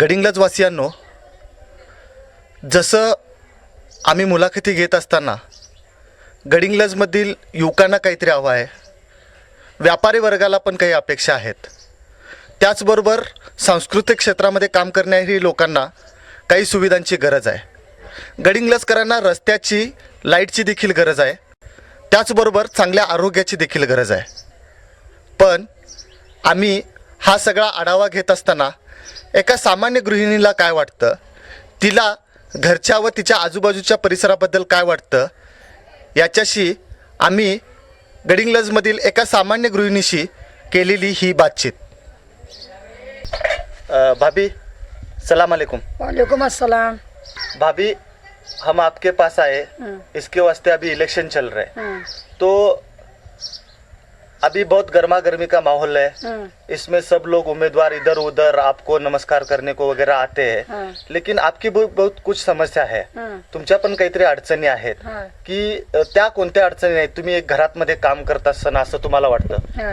गडिंग्लजवासियांनो जसं आम्ही मुलाखती घेत असताना गडिंग्लजमधील युवकांना काहीतरी हवं आहे व्यापारी वर्गाला पण काही अपेक्षा आहेत. त्याचबरोबर सांस्कृतिक क्षेत्रामध्ये काम करणारी लोकांना काही सुविधांची गरज आहे. गडिंग्लजकरांना रस्त्याची लाईटची देखील गरज आहे. त्याचबरोबर चांगल्या आरोग्याची देखील गरज आहे. पण आम्ही हा सगळा आढावा घेत असताना एका सामान्य गृहिणीला काय वाटतं? तिला घरच्या व तिच्या आजूबाजूच्या परिसराबद्दल काय वाटतं? याच्याशी आम्ही गडिंग्लजमधील एका सामान्य गृहिणीशी केलेली ही बातचीत. अ, भाभी सलाम अलैकुम वालेकुम अस्सलाम. भाभी हम आपके पास आए. हम्म, इसके वास्ते अभी इलेक्शन चल रहे. हैं. हम्म, तो अभी बहुत गर्मा गर्मी का माहौल है। इसमें सब लोग उम्मीदवार इधर उधर आपको नमस्कार करने को वगैरह आते हैं। हाँ, लेकिन आपकी बहुत कुछ समस्या हम्म, तुमच्या पण काहीतरी अडचणी आहेत हा, की त्या कोणत्या अडचणी आहेत? तुम्ही एक घरात मध्ये काम करत असताना असं तुम्हाला वाटतं? हा.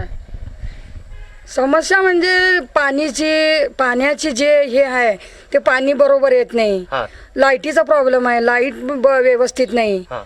समस्या म्हणजे पाणीची पाण्याची जे हे आहे ते पाणी बरोबर येत नाही. हा। लाईटीचा प्रॉब्लेम आहे लाइट व्यवस्थित नाही. हा।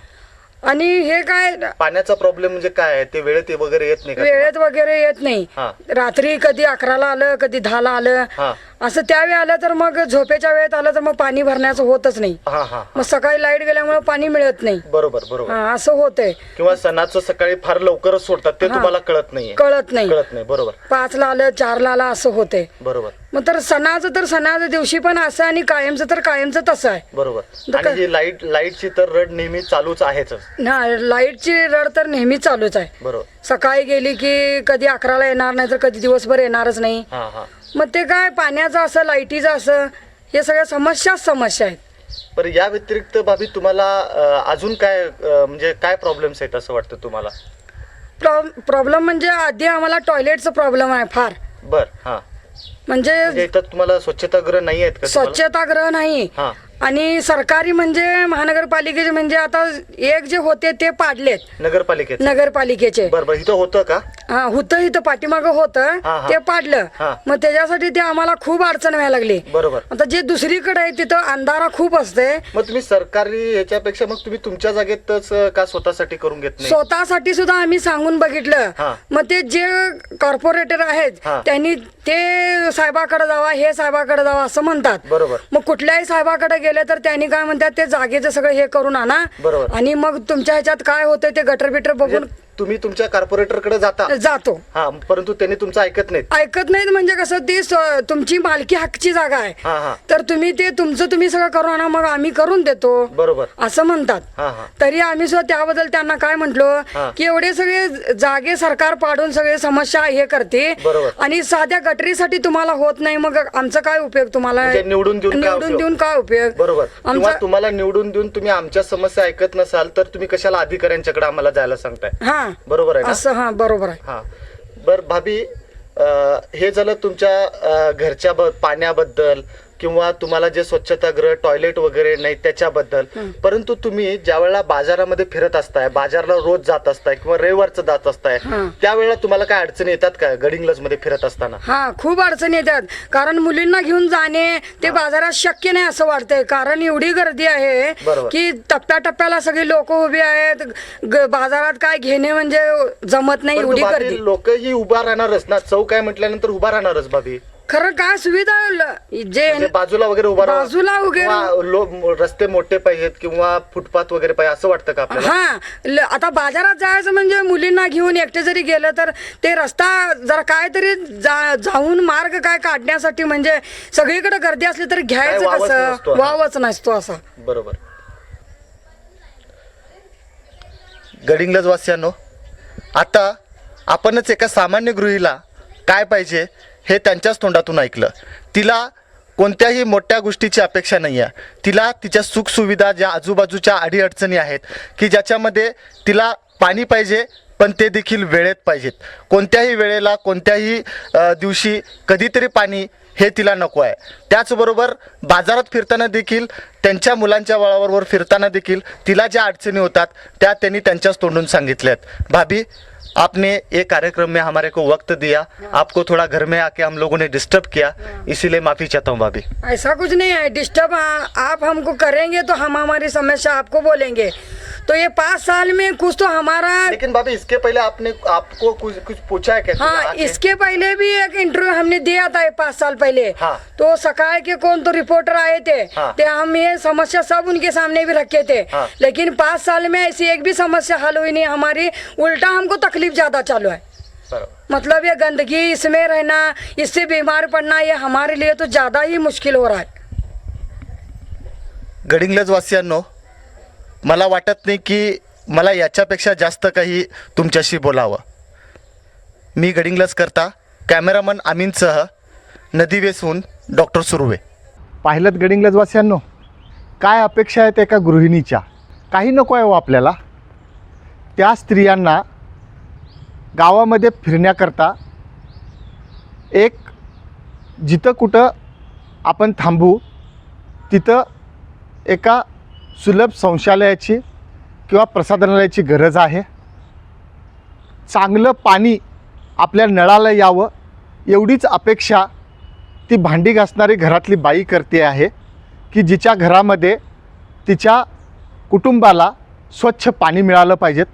आणि हे काय पाण्याचा प्रॉब्लेम म्हणजे काय आहे? ते वेळेत वगैरे येत नाही का वेळेत वगैरे येत नाही. हा. रात्री कधी अकराला आलं कधी दहाला आलं. हा. असं त्यावेळी आलं तर मग झोपेच्या वेळेत आलं तर मग पाणी भरण्याचं होतच नाही. हा हा मग सकाळी लाइट गेल्यामुळे पाणी मिळत नाही. बरोबर बरोबर. हा, असं होतंय. किंवा सणाचं सकाळी फार लवकरच सोडतात ते. तुम्हाला कळत नाहीये. कळत नाही. कळत नाही बरोबर. पाचला आलं चारला आलं असं होतंय. बरोबर. मग तर सणाचं तर सणाच्या दिवशी पण असं आणि कायमचं तर कायमचं तसं आहे. बरोबर. आणि ही लाइट लाईटची तर रड नेहमी चालूच आहेच. ना लाईटची रड तर नेहमी चालूच आहे. बरोबर. सकाळी गेली की कधी अकराला येणार नाही तर कधी दिवसभर येणारच नाही. हा हा. मग ते काय पाण्याचं असं लाईटीचं असं हे सगळ्या समस्याच समस्या आहेत. बरं या व्यतिरिक्त भाभी तुम्हाला अं, अजून काय अं, म्हणजे काय प्रॉब्लेम्स आहेत असं वाटतं तुम्हाला? प्रॉब्लेम म्हणजे आधी आम्हाला टॉयलेटचा प्रॉब्लेम आहे फार. बर हा. म्हणजे म्हणजे इथं तुम्हाला स्वच्छतागृह नाही आहेत का तुम्हाला? स्वच्छतागृह नाही. हा. आणि सरकारी म्हणजे महानगरपालिकेचे म्हणजे आता एक जे होते ते पाडलेत. नगरपालिकेत नगरपालिकेचे. बर बर. इथं होतं का? हा होतं इथं पाठीमागं होतं. हा, हा. ते पाडलं. हा. मग त्याच्यासाठी ते आम्हाला खूप अडचण व्हायला लागली. बरोबर. आता जे दुसरीकडे आहे तिथं अंधारा खूप असते. मग तुम्ही सरकारी ह्याच्यापेक्षा मग तुम्ही तुमच्या जागेतच अं, का स्वतःसाठी करून घेत नाही? स्वतःसाठी सुद्धा आम्ही सांगून बघितलं. हा. मग ते जे कॉर्पोरेटर आहेत हा. त्यांनी ते साहेबाकडे जावा हे साहेबाकडे जावा असं म्हणतात. बरोबर. मग कुठल्याही साहेबाकडे गेले तर त्यांनी काय म्हणतात ते जागेचं सगळं हे करून आणा बरोबर. आणि मग तुमच्या ह्याच्यात काय होतंय ते गटर बिटर बघून म्हणजे तुम्ही तुमच्या कॉर्पोरेटरकडे जाता. जातो. हा परंतु त्यांनी तुमचं ऐकत नाहीत. ऐकत नाहीत म्हणजे कसं ती स्व- तुमची मालकी हक्कची जागा आहे. हा तर तुम्ही ते तुमचं तुम्ही सगळं करून आणा मग आम्ही करून देतो. बरोबर. असं म्हणतात. हा हा. तरी आम्ही सुद्धा त्याबद्दल त्यांना काय म्हटलो. की एवढे सगळे जागे सरकार पाडून सगळे समस्या हे करते. बरोबर. आणि साध्या गटरीसाठी तुम्हाला होत नाही मग आमचा काय उपयोग तुम्हाला? म्हणजे निवडून देऊन काय निवडून उपयोग? देऊन काय उपयोग? बरोबर. किंवा आमचा तुम्हाला निवडून देऊन तुम्ही आमच्या समस्या ऐकत नसाल तर तुम्ही कशाला अधिकाऱ्यांच्याकडे आम्हाला जायला सांगताय? हा. बरोबर आहे ना? असं हा बरोबर आहे. हा. बर भाभी अं, हे झालं तुमच्या अं, घरच्या ब- पाण्याबद्दल किंवा तुम्हाला जे स्वच्छतागृह टॉयलेट वगैरे नाही त्याच्याबद्दल. परंतु तुम्ही ज्या वेळेला बाजारामध्ये फिरत असताय बाजारला रोज जात असताय किंवा रविवारचं जात असताय. त्यावेळेला तुम्हाला काय अडचणी येतात का गडिंग्लजमध्ये फिरत असताना? हा खूप अडचणी येतात. कारण मुलींना घेऊन जाणे ते बाजारात शक्य नाही असं वाटतंय. कारण एवढी गर्दी आहे. की टप्प्याटप्प्याला सगळी लोक उभी आहेत. बाजारात काय घेणे म्हणजे जमत नाही एवढी गर्दी. लोक ही उभा राहणारच ना. चौक आहे म्हटल्यानंतर उभा राहणारच भाभी खरं काय सुविधा ल- जे म्हणजे बाजूला वगैरे उभा राहावं. बाजूला वगैरे- किंवा लो- रस्ते मोठे पाहिजेत किंवा फुटपाथ वगैरे पाहिजे असं वाटतं का आपल्याला? हा. ल- आता बाजारात जायचं म्हणजे मुलींना घेऊन एकटे जरी गेलं तर ते रस्ता जरा काहीतरी जा- जाऊन मार्ग काय काढण्यासाठी म्हणजे सगळीकडे गर्दी असली तर घ्यायचं वावच कसं? हा. वावच नसतो असा. बरोबर. गडिंग्लज वासियांनो आता आपणच एका सामान्य गृहीला काय पाहिजे? हे त्यांच्याच तोंडातून ऐकलं. तिला कोणत्याही मोठ्या गोष्टीची अपेक्षा नाही आहे तिला तिच्या सुखसुविधा ज्या आजूबाजूच्या अडीअडचणी आहेत की ज्याच्यामध्ये तिला पाणी पाहिजे पण ते देखील वेळेत पाहिजेत. कोणत्याही वेळेला कोणत्याही दिवशी कधीतरी पाणी हे तिला नको आहे. त्याचबरोबर बाजारात फिरताना देखील त्यांच्या मुलांच्या वळावर फिरताना देखील तिला ज्या अडचणी होतात त्या त्यांनी त्यांच्याच तोंडून सांगितल्या आहेत भाभी आपने ये कार्यक्रम में हमारे को वक्त दिया आपको थोड़ा घर में आके हम लोगों ने डिस्टर्ब किया इसीलिए माफ़ी चाहता हूँ भाभी। ऐसा कुछ नहीं है डिस्टर्ब आप हमको करेंगे तो हम हमारी समस्या आपको बोलेंगे। तो ये पाँच साल में कुछ तो हमारा लेकिन भाभी इसके पहले आपने आपको कुछ कुछ पूछा है क्या हाँ? इसके पहले भी एक इंटरव्यू हमने दिया था ये पाँच साल पहले हाँ। तो सकाळ के कौन तो रिपोर्टर आए थे हाँ। ते हम ये समस्या सब उनके सामने भी रखे थे हाँ। लेकिन पाँच साल में ऐसी एक भी समस्या हल हुई नहीं हमारी उल्टा हमको तकलीफ ज्यादा चालू है मतलब ये गंदगी इसमें रहना इससे बीमार पड़ना ये हमारे लिए तो ज्यादा ही मुश्किल हो रहा है गडिंग्लज वासियांनो मला वाटत नाही की मला याच्यापेक्षा जास्त काही तुमच्याशी बोलावं. मी गडिंग्लज करता कॅमेरामन अमीनसह नदीवेसहून डॉक्टर सुर्वे. पाहिलं गडिंगलजवासियांनो काय अपेक्षा आहेत एका गृहिणीच्या? काही नको आहे हो आपल्याला. त्या स्त्रियांना गावामध्ये फिरण्याकरता एक जिथं कुठं आपण थांबू तिथं एका सुलभ शौचालयाची किंवा प्रसाधनालयाची गरज आहे. चांगलं पाणी आपल्या नळाला यावं एवढीच अपेक्षा ती भांडी घासणारी घरातली बाई करते आहे की जिच्या घरामध्ये तिच्या कुटुंबाला स्वच्छ पाणी मिळालं पाहिजेत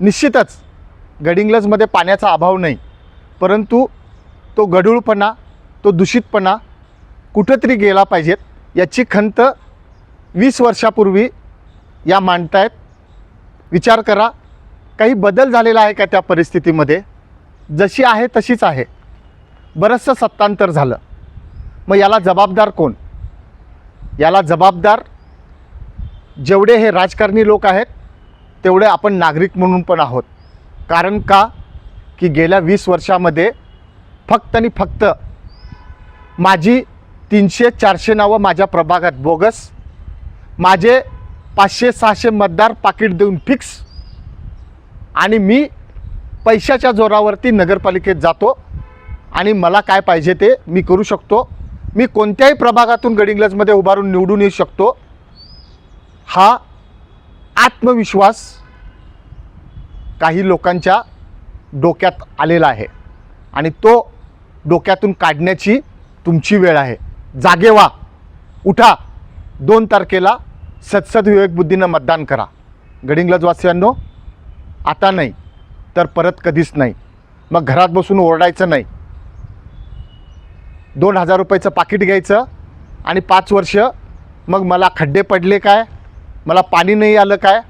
निश्चितच गडिंग्लजमध्ये पाण्याचा अभाव नाही परंतु तो गढूळपणा तो दूषितपणा कुठंतरी गेला पाहिजेत याची खंत वीस वर्षापूर्वी या मांडतायत. विचार करा काही बदल झालेला आहे का त्या परिस्थितीमध्ये? जशी आहे तशीच आहे. बरंचसं सत्तांतर झालं. मग याला जबाबदार कोण? याला जबाबदार जेवढे हे राजकारणी लोक आहेत तेवढे आपण नागरिक म्हणून पण आहोत. कारण का? की गेल्या वीस वर्षामध्ये फक्त आणि फक्त माझी तीनशे चारशे नावं माझ्या प्रभागात बोगस माझे पाचशे सहाशे मतदार पाकिट देऊन फिक्स आणि मी पैशाच्या जोरावरती नगरपालिकेत जातो. आणि मला काय पाहिजे ते मी करू शकतो. मी कोणत्याही प्रभागातून गडिंग्लजमध्ये उभारून निवडून येऊ शकतो. हा आत्मविश्वास काही लोकांच्या डोक्यात आलेला आहे. आणि तो डोक्यातून काढण्याची तुमची वेळ आहे. जागे व्हा. उठा. दोन तारखेला सदसद विवेकबुद्धीनं मतदान करा. गडिंग्लजवासियांनो आता नाही तर परत कधीच नाही. मग घरात बसून ओरडायचं नाही. दोन हजार रुपयाचं पाकिट घ्यायचं आणि पाच वर्ष मग मला खड्डे पडले काय? मला पाणी नाही आलं काय?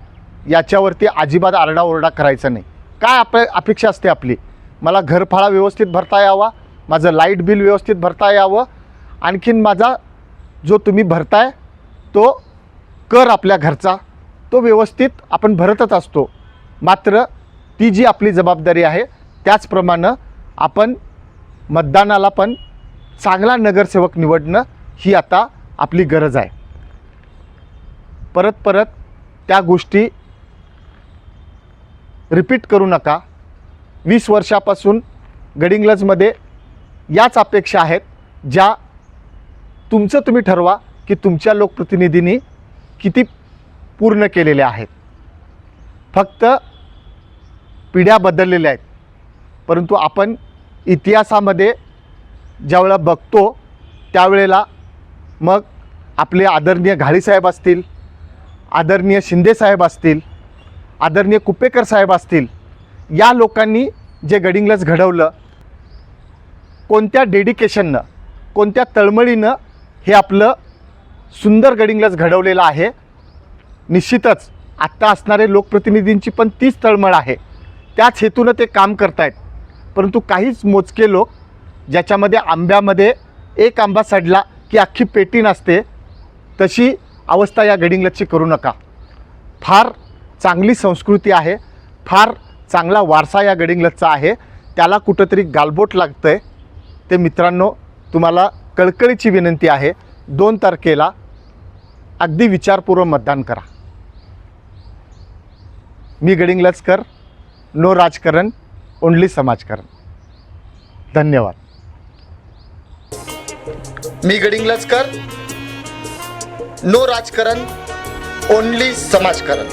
याच्यावरती अजिबात आरडाओरडा करायचा नाही. काय आप अपेक्षा असते आपली? मला घरफाळा व्यवस्थित भरता यावा माझं लाइट बिल व्यवस्थित भरता यावं आणखीन माझा जो तुम्ही भरताय तो कर आपल्या घरचा तो व्यवस्थित आपण भरतच असतो. मात्र ती जी आपली जबाबदारी आहे त्याचप्रमाणे आपण मतदानाला पण चांगला नगरसेवक निवडणं ही आता आपली गरज आहे. परत परत त्या गोष्टी रिपीट करू नका. वीस वर्षापासून गडिंग्लजमध्ये याच अपेक्षा आहेत ज्या तुमचं तुम्ही ठरवा की तुमच्या लोकप्रतिनिधींनी किती पूर्ण केलेले आहेत? फक्त पिढ्या बदललेल्या आहेत. परंतु आपण इतिहासामध्ये ज्यावेळेला बघतो त्यावेळेला मग आपले आदरणीय घाळीसाहेब असतील आदरणीय शिंदेसाहेब असतील आदरणीय कुपेकर साहेब असतील या लोकांनी जे गडिंग्लज घडवलं कोणत्या डेडिकेशननं कोणत्या तळमळीनं हे आपलं सुंदर गडिंग्लज घडवलेलं आहे. निश्चितच आत्ता असणारे लोकप्रतिनिधींची पण तीच तळमळ आहे. त्याच हेतूनं ते काम करतायत. परंतु काहीच मोजके लोक ज्याच्यामध्ये आंब्यामध्ये एक आंबा सडला की अख्खी पेटी नसते तशी अवस्था या गडिंग्लजची करू नका. फार चांगली संस्कृती आहे. फार चांगला वारसा या गडिंगलजचा आहे. त्याला कुठंतरी गालबोट लागतं आहे ते मित्रांनो तुम्हाला कळकळीची विनंती आहे. दोन तारखेला अगदी विचारपूर्वक मतदान करा. मी गडिंग्लजकर नो राजकारण ओनली समाजकारण. धन्यवाद. मी गडिंग्लजकर नो राजकारण ओनली समाजकारण.